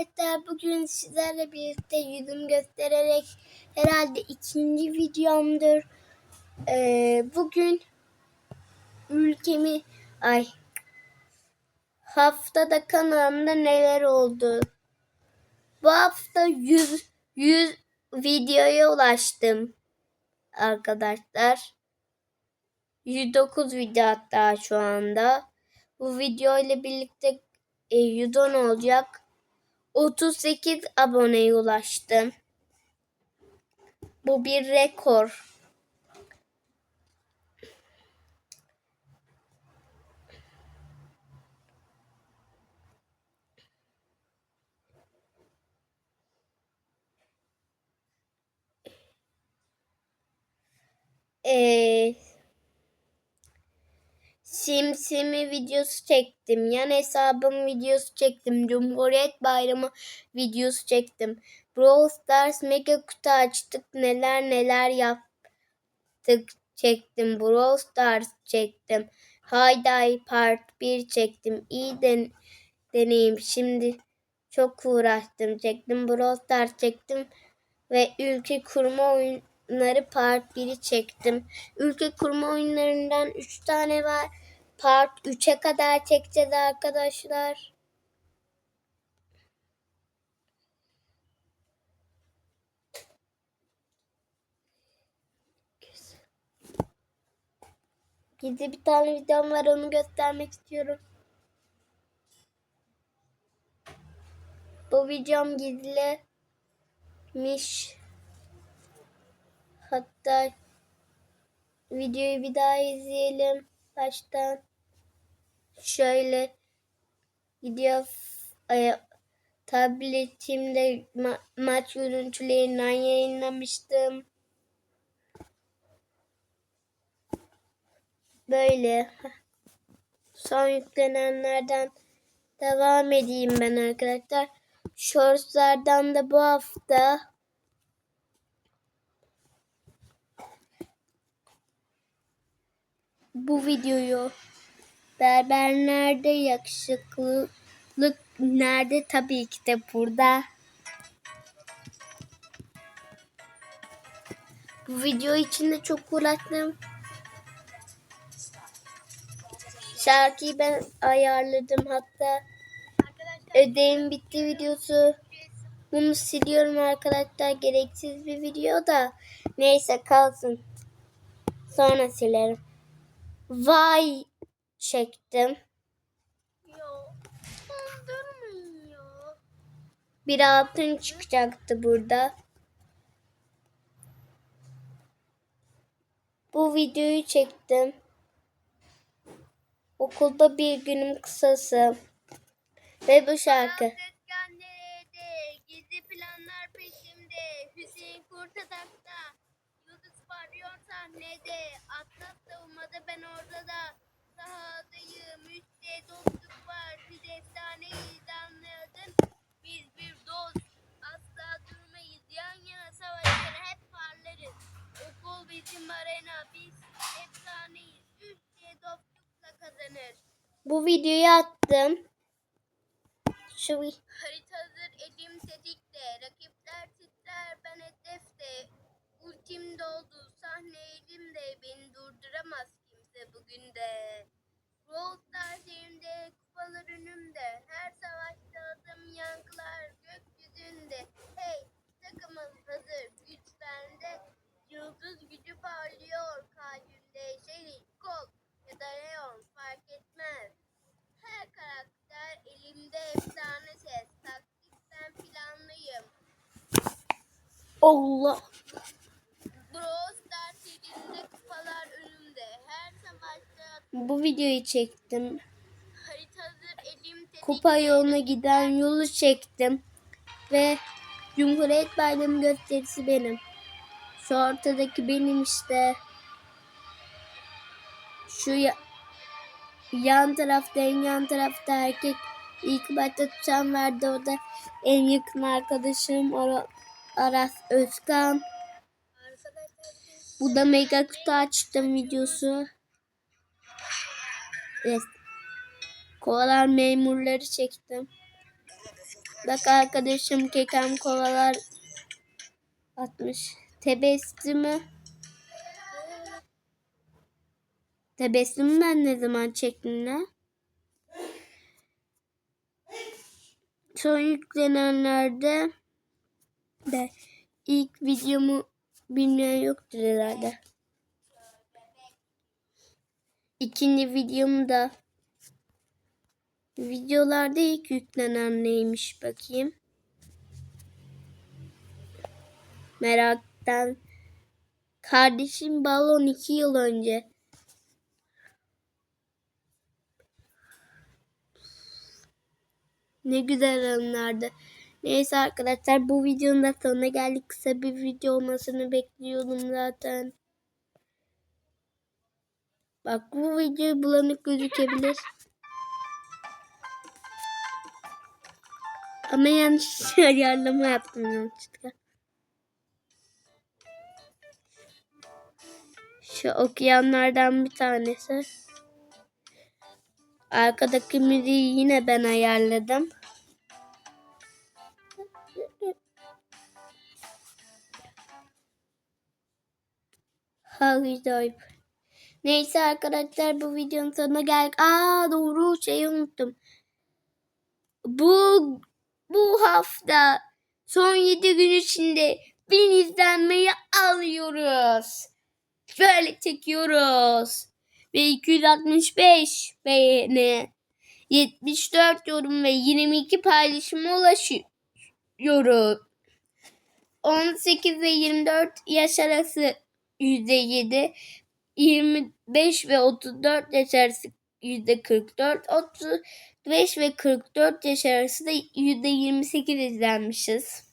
arkadaşlar bugün sizlerle birlikte yüzüm göstererek herhalde ikinci videomdur. Ee, bugün ülkemi ay haftada kanalımda neler oldu. Bu hafta 100 100 videoya ulaştım arkadaşlar. 109 video hatta şu anda. Bu video ile birlikte e, 110 olacak. 38 aboneye ulaştım. Bu bir rekor. Ee, Simsimi videosu çektim. Yan hesabım videosu çektim. Cumhuriyet Bayramı videosu çektim. Brawl Stars mega kutu açtık. Neler neler yaptık çektim. Brawl Stars çektim. Hayday Part 1 çektim. İyi den deneyim. Şimdi çok uğraştım. Çektim. Brawl Stars çektim. Ve ülke kurma oyunları part 1'i çektim. Ülke kurma oyunlarından 3 tane var. Part 3'e kadar çekeceğiz arkadaşlar. Gizli bir tane videom var onu göstermek istiyorum. Bu videom gizlimiş. Hatta videoyu bir daha izleyelim baştan. Şöyle gidiyor e, tabletimde ma maç görüntülerinden yayınlamıştım. Böyle son yüklenenlerden devam edeyim ben arkadaşlar. Shortslardan da bu hafta bu videoyu berber nerede yakışıklılık nerede tabii ki de burada. Bu video için de çok uğraştım. Şarkıyı ben ayarladım hatta ödevim bitti videosu. Bunu siliyorum arkadaşlar gereksiz bir video da neyse kalsın. Sonra silerim. Vay çektim. Ya kandırmayın ya. Bir altın çıkacaktı burada. Bu videoyu çektim. Okulda bir günüm kısası. Ve bu şarkı. Gizli planlar peşimde. Hüseyin kurt atakta. Yıldız parlıyor sahnede. Atlas savunmada ben orada da. Sahadayım. Üstte dostluk var. Siz efsaneyiz anladın. Biz bir dost. Asla durmayız. Yan yana savaşır hep parlarız. Okul bizim arena. Biz efsaneyiz. Üstte dostlukla kazanır. Bu videoyu attım. Şu Harita hazır elim tetikte. Rakipler titrer ben hedefte. Ultim doldu sahne elimde. Beni durduramaz kimse bugün de. Stars elimde kupalar önümde. Her savaşta adım yankılar gökyüzünde. Hey takımım hazır güç bende. Yıldız gücü parlıyor kalbimde. Shelly, Colt ya da Leon fark etmez. Her karakter elimde efsane ses. Taktik ben planlıyım. Allah. Bu videoyu çektim. Kupa yoluna giden yolu çektim. Ve Cumhuriyet Bayramı gösterisi benim. Şu ortadaki benim işte. Şu ya- yan tarafta en yan tarafta erkek ilk başta tutan vardı o da en yakın arkadaşım Ara- Aras Özkan. Bu da mega kutu açtım videosu. Evet. Kovalar memurları çektim. Bak arkadaşım kekem kovalar atmış. Tebessümü. Tebessümü ben ne zaman çektim lan? Son yüklenenlerde de ilk videomu bilmeyen yoktur herhalde. İkinci videom da videolarda ilk yüklenen neymiş bakayım. Meraktan kardeşim balon iki yıl önce. Ne güzel anlardı. Neyse arkadaşlar bu videonun da sonuna geldik. Kısa bir video olmasını bekliyordum zaten. Bak bu video bulanık gözükebilir. Ama yanlış ayarlama yaptım yanlışlıkla. Şu okuyanlardan bir tanesi. Arkadaki müziği yine ben ayarladım. Harry Neyse arkadaşlar bu videonun sonuna geldik. Aa doğru şeyi unuttum. Bu bu hafta son 7 gün içinde 1000 izlenmeyi alıyoruz. Böyle çekiyoruz. Ve 265 beğeni. 74 yorum ve 22 paylaşıma ulaşıyoruz. 18 ve 24 yaş arası %7, 25 ve 34 yaş arası %44, 35 ve 44 yaş arası da %28 izlenmişiz.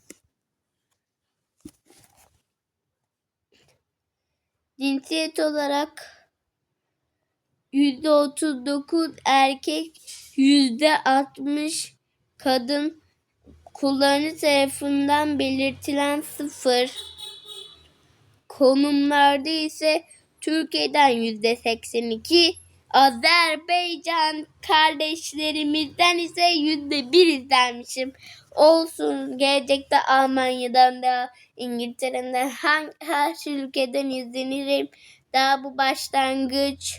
Cinsiyet olarak %39 erkek, %60 kadın kullanıcı tarafından belirtilen sıfır. Konumlarda ise Türkiye'den %82, Azerbaycan kardeşlerimizden ise %1 izlenmişim. Olsun gelecekte Almanya'dan da İngiltere'den her, her ülkeden izlenirim. Daha bu başlangıç.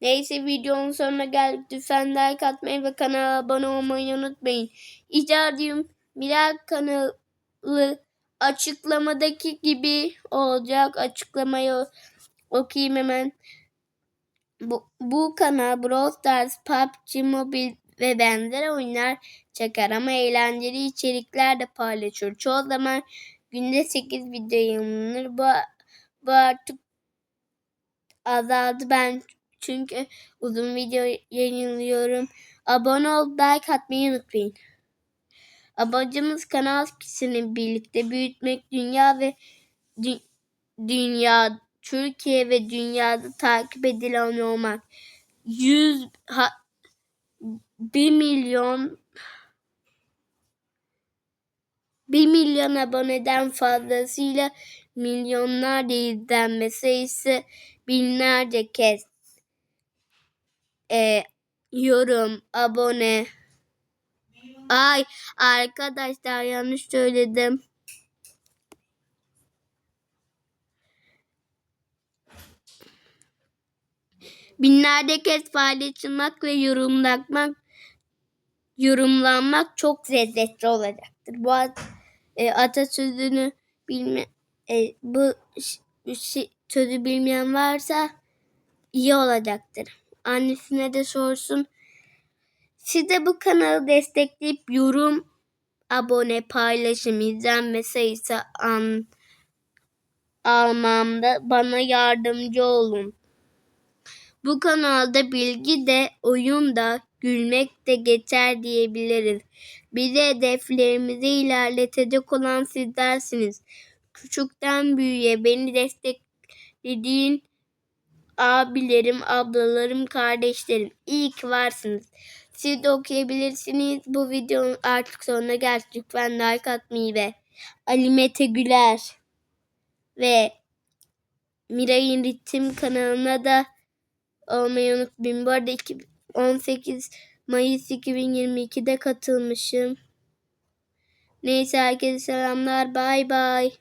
Neyse videonun sonuna geldik. Lütfen like atmayı ve kanala abone olmayı unutmayın. İca ediyorum Miray kanalı açıklamadaki gibi olacak. Açıklamayı okuyayım hemen. Bu, bu kanal Brawl Stars, PUBG Mobile ve benzer oyunlar çeker ama eğlenceli içerikler de paylaşıyor. Çoğu zaman günde 8 video yayınlanır. Bu, bu artık azaldı ben çünkü uzun video yayınlıyorum. Abone ol, like atmayı unutmayın. Amacımız kanal kişisini birlikte büyütmek, dünya ve dü dünya, Türkiye ve dünyada takip edilen olmak. 100 ha, 1 milyon 1 milyon aboneden fazlasıyla milyonlarca izlenme sayısı binlerce kez e, yorum, abone. Ay arkadaşlar yanlış söyledim. Binlerce kez paylaşılmak ve yorumlanmak yorumlanmak çok lezzetli olacaktır. Bu at, e, atasözünü bilme e, bu sözü bilmeyen varsa iyi olacaktır. Annesine de sorsun. Siz de bu kanalı destekleyip yorum, abone, paylaşım, izlenme sayısı an, almamda bana yardımcı olun. Bu kanalda bilgi de, oyun da, gülmek de geçer diyebiliriz. Bizi hedeflerimizi ilerletecek olan sizlersiniz. Küçükten büyüğe beni desteklediğin abilerim, ablalarım, kardeşlerim. İyi ki varsınız. Siz de okuyabilirsiniz. Bu videonun artık sonuna geldik. Lütfen like atmayı ve Ali Mete Güler ve Miray'ın Ritim kanalına da olmayı unutmayın. Bu arada 18 Mayıs 2022'de katılmışım. Neyse herkese selamlar. Bay bay.